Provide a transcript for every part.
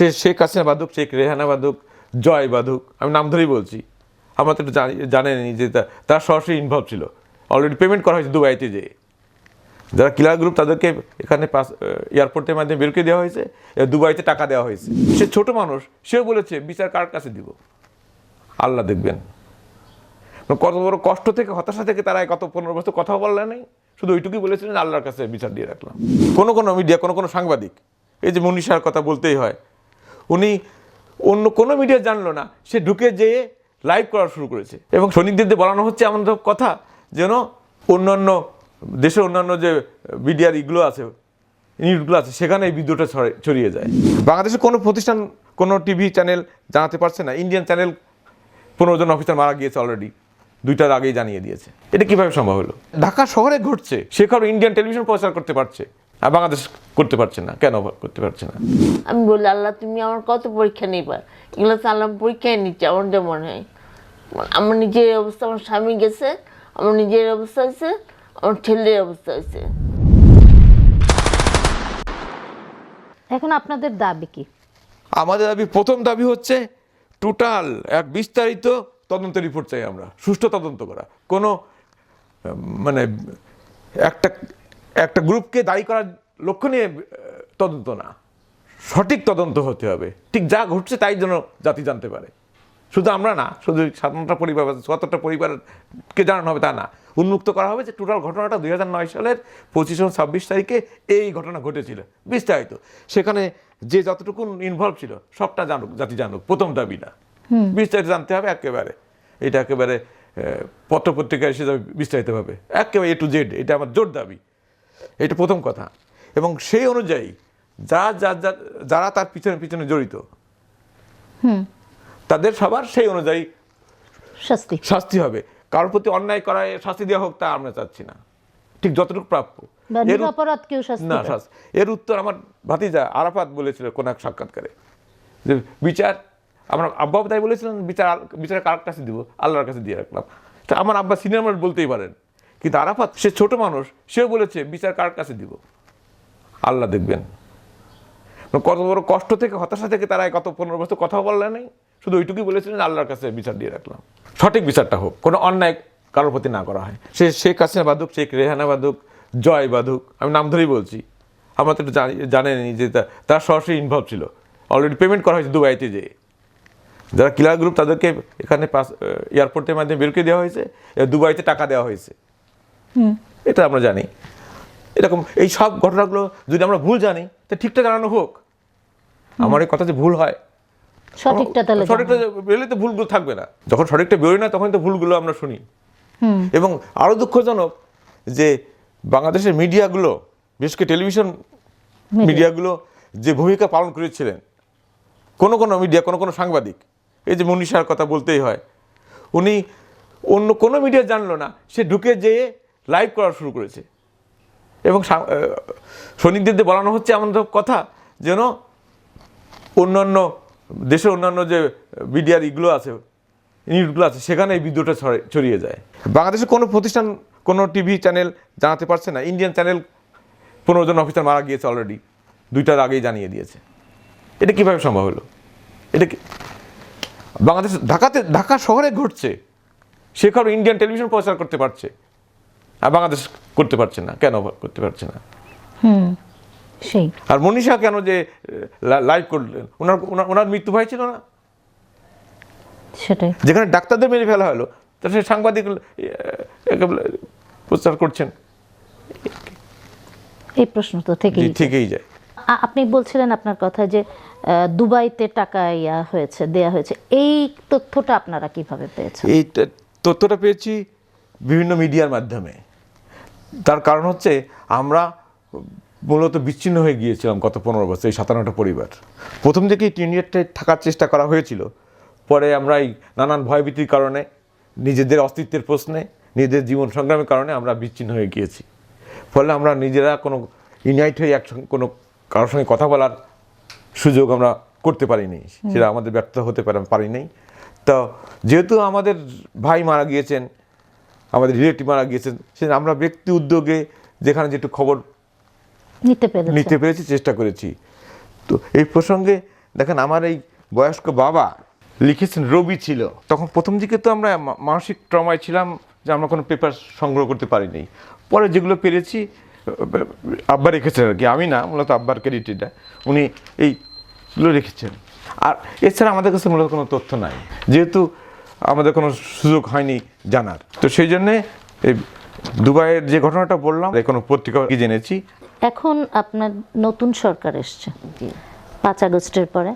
সে শেখ হাসিনা বাদুক শেখ রেহানা বাদুক জয় বাদুক আমি নাম ধরেই বলছি। আমরা তো একটু জানি জানেনি যে তারা সরাসরি ইনভলভ ছিল। অলরেডি পেমেন্ট করা হয়েছে দুবাইতে যে। যারা কিলার গ্রুপ তাদেরকে এখানে পাস এয়ারপোর্টের মাধ্যমে বের করে দেওয়া হয়েছে দুবাইতে টাকা দেওয়া হয়েছে। সে ছোট মানুষ, সেও বলেছে, বিচার কার কাছে দিব? আল্লাহ দেখবেন। কত বড় কষ্ট থেকে, হতাশা থেকে তারা কত পনেরো বছর কথা বললেন নাই। শুধু ওইটুকুই বলেছিলেন, আল্লাহর কাছে বিচার দিয়ে রাখলাম। কোনো কোনো মিডিয়া কোনো কোনো সাংবাদিক, এই যে মনীষার কথা বলতেই হয় উনি অন্য কোনো মিডিয়া জানলো না। সে ঢুকে যেয়ে লাইভ করা শুরু করেছে। এবং সৈনিকদের বলানো হচ্ছে এমন সব কথা যেন অন্যান্য দেশের অন্যান্য যে মিডিয়ার ইগুলো আছে ইউনিটগুলো আছে, সেখানে এই ভিডিওটা ছড়ে- ছড়িয়ে যায়। বাংলাদেশের কোনো প্রতিষ্ঠান, কোনো টিভি চ্যানেল জানাতে পারছে না। ইন্ডিয়ান চ্যানেল পনেরো জন অফিসার মারা গিয়েছে অলরেডি দুইটার আগেই জানিয়ে দিয়েছে। এটা কীভাবে সম্ভব হলো? ঢাকা শহরে ঘটছে। সে খবর ইন্ডিয়ান টেলিভিশন প্রচার করতে পারছে। আর বাংলাদেশ করতে পারছে না। কেন করতে পারছে না? আমি বলি আল্লাহ তুমি আমার কত পরীক্ষা নিবা? এগুলো তো আল্লাহ পরীক্ষায় নিচ্ছে আমার যা মনে হয়। আমার নিজের অবস্থা আমার স্বামী গেছে আমার নিজের অবস্থা হয়েছে আমার ছেলের অবস্থা হয়েছে। এখন আপনাদের দাবি কি? আমাদের দাবি প্রথম দাবি হচ্ছে টোটাল এক বিস্তারিত তদন্ত রিপোর্ট চাই আমরা সুষ্ঠু তদন্ত করা। কোনো মানে একটা একটা গ্রুপকে দায়ী করার লক্ষ্য নিয়ে তদন্ত না। সঠিক তদন্ত হতে হবে। ঠিক যা ঘটছে তাই যেন জাতি জানতে পারে। শুধু আমরা না শুধু সাধারণটা পরিবার সত্তরটা পরিবারকে জানানো হবে তা না। উন্মুক্ত করা হবে যে টোটাল ঘটনাটা দুই সালের পঁচিশ এবং ছাব্বিশ তারিখে এই ঘটনা ঘটেছিল বিস্তারিত। সেখানে যে যতটুকু ইনভলভ ছিল সবটা জানুক জাতি জানুক প্রথম দাবি না। বিস্তারিত জানতে হবে একেবারে। এটা একেবারে পত্র পত্রিকায় এসে যাবে বিস্তারিতভাবে। একেবারে এ টু জেড এটা আমার জোর দাবি। এটা প্রথম কথা। এবং সেই অনুযায়ী যা যা যা- যারা তার পিছনে পিছনে জড়িত তাদের সবার সেই অনুযায়ী শাস্তি। শাস্তি হবে। কারোর প্রতি অন্যায় করায় শাস্তি দেওয়া হোক তা আমরা চাচ্ছি না। ঠিক যতটুকু প্রাপ্য। এর উত- কেউ শাস্তি না। শাস্তি। এর উত্তর আমার ভাতিজা আরাফাত বলেছিল কোন এক সাক্ষাৎকারে। যে বিচার আমার আব্বা তাই বলেছিলেন বিচার বিচার কার কাছে দিব আল্লাহর কাছে দিয়ে রাখলাম। তা আমার আব্বা সিনিয়র বলতেই পারেন। কিন্তু আরাফাত, সে ছোট মানুষ, সেও বলেছে, বিচার কার কাছে দিব? আল্লাহ দেখবেন। কত বড় কষ্ট থেকে, হতাশা থেকে তারা কত পনেরো বছর কথা বললেন নাই। শুধু ওইটুকুই বলেছিলেন আল্লাহর কাছে বিচার দিয়ে রাখলাম। সঠিক বিচারটা হোক, কোনো অন্যায় কারোর প্রতি না করা হয়। সে শেখ হাসিনা বাদুক, শেখ রেহানা বাদুক, জয় বাদুক, আমি নাম ধরেই বলছি। আমরা তো জানেনি যে তারা সরাসরি ইনভলভ ছিল। অলরেডি পেমেন্ট করা হয়েছে দুবাইতে যে। যারা কিলার গ্রুপ তাদেরকে এখানে পাস এয়ারপোর্টের মাধ্যমে বের করে দেওয়া হয়েছে দুবাইতে টাকা দেওয়া হয়েছে। এটা আমরা জানি। এরকম এই সব ঘটনাগুলো যদি আমরা ভুল জানি তা ঠিকটা জানানো হোক। আমার এই কথা যে ভুল হয়। সঠিকটা তাহলে সঠিকটা বেরোলে তো ভুলগুলো থাকবে না। যখন সঠিকটা বেরোয় না তখন তো ভুলগুলো আমরা শুনি। এবং আরও দুঃখজনক যে বাংলাদেশের মিডিয়াগুলো বিশেষ করে টেলিভিশন মিডিয়াগুলো যে ভূমিকা পালন করেছিলেন কোনো কোনো মিডিয়া কোনো কোনো সাংবাদিক এই যে মনীষার কথা বলতেই হয় উনি অন্য কোনো মিডিয়া জানলো না সে ঢুকে যেয়ে লাইভ করা শুরু করেছে। এবং সৈনিকদের বলানো হচ্ছে এমন কথা যেন অন্যান্য দেশের অন্যান্য যে মিডিয়ার ইগুলো আছে ইউনিটগুলো আছে, সেখানে এই ভিডিওটা ছড়ে- ছড়িয়ে যায়। বাংলাদেশের কোনো প্রতিষ্ঠান, কোনো টিভি চ্যানেল জানাতে পারছে না। ইন্ডিয়ান চ্যানেল পনেরো জন অফিসার মারা গিয়েছে অলরেডি দুইটার আগেই জানিয়ে দিয়েছে। এটা কীভাবে সম্ভব হলো? এটা কি বাংলাদেশ ঢাকাতে, ঢাকা শহরে ঘটছে। সে খবর ইন্ডিয়ান টেলিভিশন প্রচার করতে পারছে। আর বাংলাদেশ করতে পারছে না। কেন করতে পারছে না? সেই। আর মনীষা কেন যে লাইভ করলেন? ওনার ওনার- মৃত্যু হয়েছিল না? সেটাই। যেখানে ডাক্তারদের মেরে ফেলা হলো তা সে সাংবাদিক প্রচার করছেন। এই প্রশ্ন তো থেকেই থেকেই যায়। আপনি বলছিলেন আপনার কথা যে দুবাইতে টাকা ইয়া হয়েছে দেয়া হয়েছে। এই তথ্যটা আপনারা কীভাবে পেয়েছেন? এই তথ্যটা পেয়েছি বিভিন্ন মিডিয়ার মাধ্যমে। তার কারণ হচ্ছে আমরা মূলত বিচ্ছিন্ন হয়ে গিয়েছিলাম গত পনেরো বছর এই সাতান্নটা পরিবার। প্রথম দিকে ইউনিটে থাকার চেষ্টা করা হয়েছিল। পরে আমরা এই নানান ভয়ভীতির কারণে নিজেদের অস্তিত্বের প্রশ্নে নিজেদের জীবন সংগ্রামের কারণে আমরা বিচ্ছিন্ন হয়ে গিয়েছি। ফলে আমরা নিজেরা কোনো ইউনাইট হয়ে একসঙ্গে কোনো কারোর সঙ্গে কথা বলার সুযোগ আমরা করতে পারিনি। সেটা আমাদের ব্যর্থ হতে পারে পারি নাই। তো যেহেতু আমাদের ভাই মারা গিয়েছেন আমাদের রিলেটিভ মারা গিয়েছেন সে আমরা ব্যক্তি উদ্যোগে যেখানে যেটু খবর নিতে পেরেছেন নিতে পেরেছি চেষ্টা করেছি। তো এই প্রসঙ্গে দেখেন আমার এই বয়স্ক বাবা লিখেছেন রবি ছিল। তখন প্রথম দিকে তো আমরা মানসিক ট্রমায় ছিলাম যে আমরা কোনো পেপার সংগ্রহ করতে পারিনি। পরে যেগুলো পেরেছি আব্বা রেখেছেন আর কি আমি না মূলত আব্বার ক্রেডিটটা উনি এইগুলো রেখেছেন আর এছাড়া আমাদের কাছে মূলত কোনো তথ্য নাই। যেহেতু আমাদের কোনো সুযোগ হয়নি জানার। তো সেই জন্যে এই দুবাইয়ের যে ঘটনাটা বললাম কোনো পত্রিকা কি জেনেছি। এখন আপনার নতুন সরকার এসছে। পাঁচ আগস্টের পরে।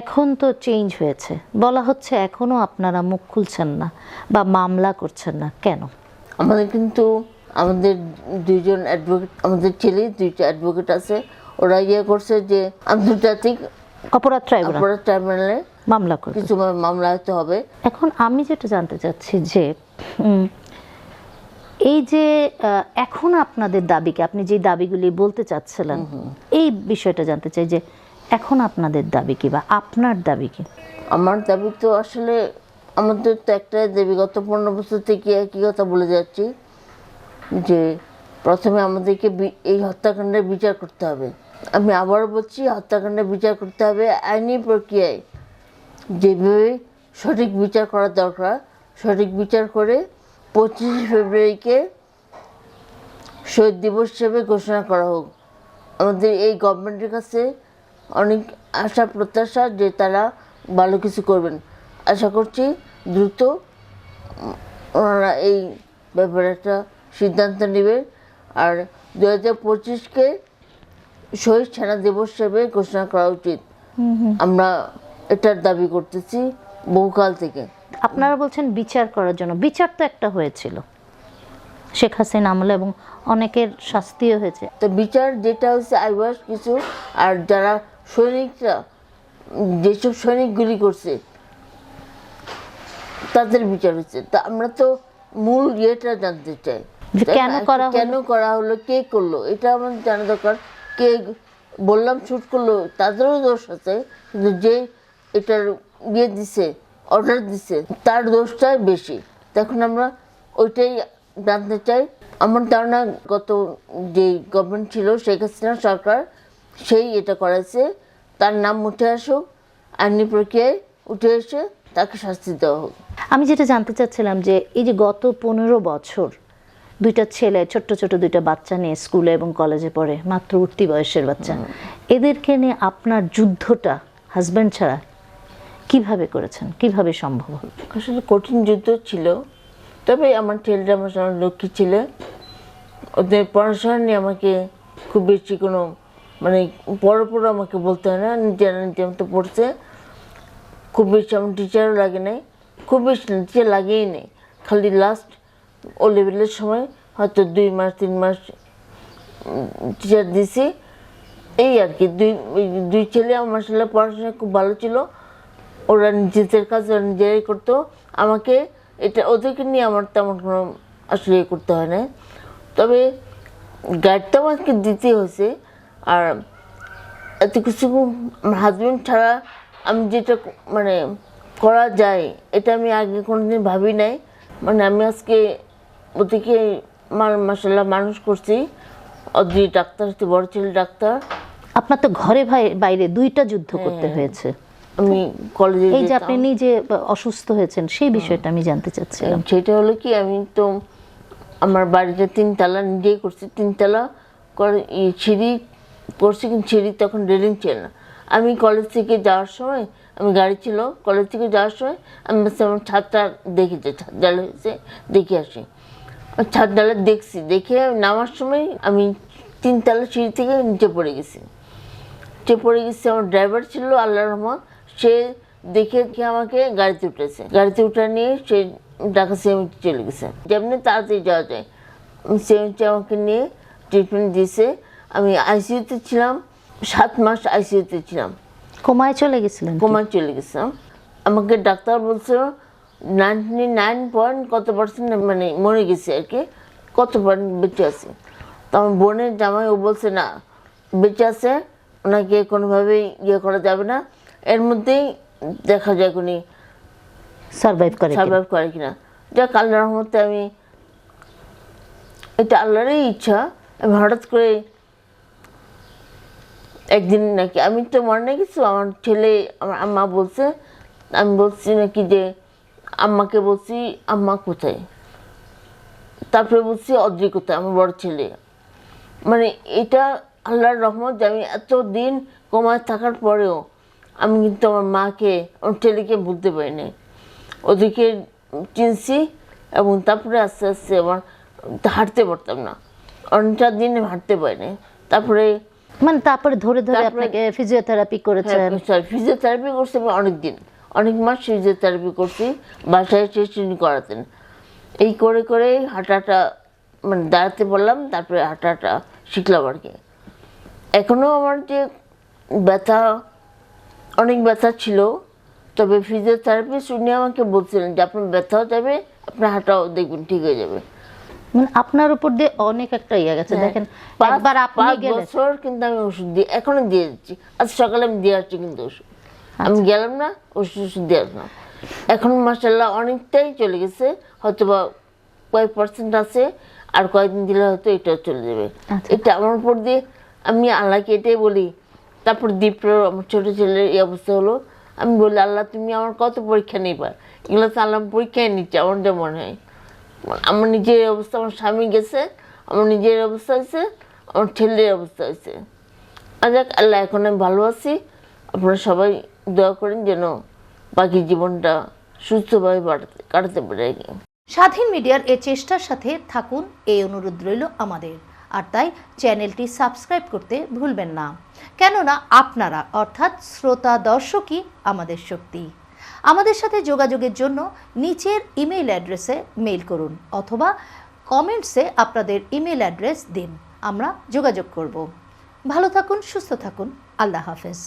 এখন তো চেঞ্জ হয়েছে। বলা হচ্ছে এখনও আপনারা মুখ খুলছেন না বা মামলা করছেন না। কেন? আমাদের কিন্তু আমাদের দুইজন অ্যাডভোকেট আমাদের ছেলে দুইটা অ্যাডভোকেট আছে। ওরা ইয়ে করছে যে আন্তর্জাতিক অপরাধ ট্রাইব্যুনাল অপরাধ ট্রাইব্যুনালে মামলা করবে। কিছু মামলা হতে হবে। এখন আমি যেটা জানতে চাচ্ছি যে এই যে এখন আপনাদের দাবিকে আপনি যে দাবিগুলি বলতে চাচ্ছিলেন এই বিষয়টা জানতে চাই যে এখন আপনাদের দাবি কি বা আপনার দাবি কি? আমার দাবি তো আসলে আমাদের তো একটা দেবী গত পনেরো বছর থেকে একই কথা বলে যাচ্ছি যে প্রথমে আমাদেরকে এই হত্যাকাণ্ডের বিচার করতে হবে। আমি আবারও বলছি হত্যাকাণ্ডের বিচার করতে হবে আইনি প্রক্রিয়ায়। যেভাবে সঠিক বিচার করা দরকার সঠিক বিচার করে পঁচিশে ফেব্রুয়ারিকে শহীদ দিবস হিসেবে ঘোষণা করা হোক। আমাদের এই গভর্নমেন্টের কাছে অনেক আশা প্রত্যাশা যে তারা ভালো কিছু করবেন। আশা করছি দ্রুত ওনারা এই ব্যাপারে একটা সিদ্ধান্ত নেবেন। আর দু হাজার পঁচিশকে শহীদ সেনা দিবস হিসেবে ঘোষণা করা উচিত। আমরা এটার দাবি করতেছি বহুকাল থেকে। আপনারা বলছেন বিচার করার জন্য। বিচার তো একটা হয়েছিল। শেখ হাসিনা আমলে এবং অনেকের শাস্তিও হয়েছে। তো বিচার যেটা হচ্ছে আইবাস কিছু আর যারা সৈনিকরা যেসব সৈনিক গুলি করছে তাদের বিচার হচ্ছে তা আমরা তো মূল ইয়েটা জানতে চাই। কেন করা কেন করা হলো? কে করল? এটা আমাদের জানা দরকার। কে বললাম শুট করল তাদেরও দোষ আছে। কিন্তু যে এটার ইয়ে দিছে অর্ডার দিছে তার দোষটাই বেশি। তখন আমরা ওইটাই জানতে চাই। আমার ধারণা গত যে গভর্নমেন্ট ছিল শেখ হাসিনা সরকার সেই এটা করেছে। তার নাম উঠে আসুক আইনি প্রক্রিয়ায় উঠে এসে তাকে শাস্তি দেওয়া হোক। আমি যেটা জানতে চাচ্ছিলাম যে এই যে গত পনেরো বছর দুইটা ছেলে ছোট্ট ছোট দুইটা বাচ্চা নিয়ে স্কুলে এবং কলেজে পড়ে মাত্র উঠতি বয়সের বাচ্চা এদেরকে নিয়ে আপনার যুদ্ধটা হাজব্যান্ড ছাড়া কীভাবে করেছেন? কীভাবে সম্ভব হলো? আসলে কঠিন যুদ্ধ ছিল। তবে আমার ছেলেটা আমার সঙ্গে লক্ষ্মী ছিল ওদের পড়াশোনা নিয়ে আমাকে খুব বেশি কোনো মানে বড় বড় আমাকে বলতে হয় না। নিজেরা নিজে মতো পড়ছে, খুব বেশি আমার টিচারও লাগে নাই। খুব বেশি টিচার লাগেই নেই। খালি লাস্ট ও লেভেলের সময় হয়তো দুই মাস, তিন মাস টিচার দিছি। এই আর কি, দুই দুই ছেলে আমার আসলে পড়াশোনা খুব ভালো ছিল। ওরা নিজেদের কাজ ওরা নিজেরাই করতো। আমাকে এটা ওদেরকে নিয়ে আমার তেমন কোনো আসলে করতে হয় না তবে গাইড তো আমাকে দিতে হয়েছে। আর এত কিছু আমার হাজব্যান্ড ছাড়া আমি যেটা মানে করা যায় এটা আমি আগে কোনোদিন ভাবি নাই। মানে আমি আজকে ওদিকে মাসাল্লাহ মানুষ করছি। ওদি ডাক্তার হচ্ছে বড় ছেলে ডাক্তার। আপনার তো ঘরে ভাই- বাইরে দুইটা যুদ্ধ করতে হয়েছে। আমি কলেজে এই যে আপনি নিজে অসুস্থ হয়েছেন সেই বিষয়টা আমি জানতে চাচ্ছিলাম। সেটা হলো কি আমি তো আমার বাড়িতে তিনতলা নিজেই করছি। তিনতলা সিঁড়ি করছি কিন্তু সিঁড়ি তখন রেলিং ছিল না। আমি কলেজ থেকে যাওয়ার সময় আমি গাড়ি ছিল কলেজ থেকে যাওয়ার সময় আমি আমার ছাদটা দেখি যে ছাদ ডাল হয়েছে দেখে আসি। ছাদ ডালে দেখছি দেখে নামার সময় আমি তিনতলা সিঁড়ি থেকে নিচে পড়ে গেছি। নিচে পড়ে গেছি আমার ড্রাইভার ছিল আল্লাহ রহমান সে দেখে কি আমাকে গাড়িতে উঠেছে। গাড়িতে উঠে নিয়ে সে ঢাকা সিএমটি চলে গেছে। যেমনি তাড়াতাড়ি যাওয়া যায়। সিএমটি আমাকে নিয়ে ট্রিটমেন্ট দিয়েছে। আমি আইসিইউতে ছিলাম সাত মাস আইসিইউতে ছিলাম। কোমায় চলে গেছিলেন কি? কোমায় চলে গেছিলাম। আমাকে ডাক্তার বলছিল নাইনটি নাইন পয়েন্ট কত পার্সেন্ট মানে মরে গেছে আর কি কত পয়েন্ট বেঁচে আছে। তো আমার বোনের জামাই ও বলছে না বেঁচে আছে ওনাকে কোনোভাবেই ইয়ে করা যাবে না। এর মধ্যেই দেখা যায় উনি সার্ভাইভ করে। সার্ভাইভ করে কিনা। যাক আল্লাহ রহমতে আমি এটা আল্লাহরই ইচ্ছা। আমি হঠাৎ করে একদিন নাকি আমি তো মনে নেই কিছু আমার ছেলে আমার আম্মা বলছে আমি বলছি নাকি যে আম্মাকে বলছি আম্মা কোথায়? তারপরে বলছি অদ্রি কোথায় আমার বড় ছেলে। মানে এটা আল্লাহর রহমত যে আমি এত দিন কমায় থাকার পরেও আমি কিন্তু আমার মাকে আমার ছেলেকে ভুলতে পারিনি। ওদেরকে চিনছি এবং তারপরে আস্তে আস্তে আমার হাঁটতে পারতাম না। অনেকটা দিন হাঁটতে পারিনি। তারপরে মানে তারপরে ধরে ধরে আপনাকে ফিজিওথেরাপি করেছেন? ফিজিওথেরাপি করছি আমি অনেক দিন। অনেক মাস ফিজিওথেরাপি করছি বাসায় ট্রেনিং করাতেন। এই করে করে হাঁটাটা মানে দাঁড়াতে বললাম তারপরে হাঁটাটা শিখলাম আর কি। এখনও আমার যে ব্যথা অনেক ব্যথা ছিল তবে ফিজিওথেরাপিস্ট উনি আমাকে বলছিলেন যে আপনার ব্যথাও যাবে আপনার হাঁটাও দেখবেন ঠিক হয়ে যাবে। মানে আপনার উপর দিয়ে অনেক একটা ইয়ে গেছে দেখেন পাঁচ- একবার আপনি গেলেন। বছর কিন্তু আমি ওষুধ দিয়ে এখনও দিয়ে যাচ্ছি আজ সকালে আমি দিয়ে আসছি কিন্তু ওষুধ। আমি গেলাম না ওষুধ ওষুধ দিয়ে আসলাম। এখন মাসাল্লাহ অনেকটাই চলে গেছে হয়তো বা কয়েক পার্সেন্ট আছে আর কয়েকদিন দিলে হয়তো এটাও চলে যাবে। আচ্ছা। এটা আমার উপর দিয়ে আমি আল্লাহকে এটাই বলি তারপর দীপ্র, আমার ছোটো ছেলের এই অবস্থা হলো। আমি বলি, আল্লাহ, তুমি আমার কত পরীক্ষা নিবা? এগুলো তো আল্লাহ পরীক্ষায় নিচ্ছে, আমার যা মনে হয়। আমার নিজের অবস্থা, আমার স্বামী গেছে, আমার নিজের অবস্থা হয়েছে, আমার ছেলের অবস্থা হয়েছে। আর যাক, আল্লাহ, এখন আমি ভালো আছি। আপনারা সবাই দোয়া করেন যেন বাকি জীবনটা সুস্থভাবে বাড়াতে, কাটাতে পারে স্বাধীন মিডিয়ার এই চেষ্টার সাথে থাকুন, এই অনুরোধ রইল আমাদের। আর তাই চ্যানেলটি সাবস্ক্রাইব করতে ভুলবেন না। কেননা আপনারা, অর্থাৎ শ্রোতা, দর্শকই আমাদের শক্তি। আমাদের সাথে যোগাযোগের জন্য নিচের ইমেল অ্যাড্রেসে মেইল করুন অথবা কমেন্টসে আপনাদের ইমেল অ্যাড্রেস দিন। আমরা যোগাযোগ করব। ভালো থাকুন, সুস্থ থাকুন। আল্লাহ হাফেজ।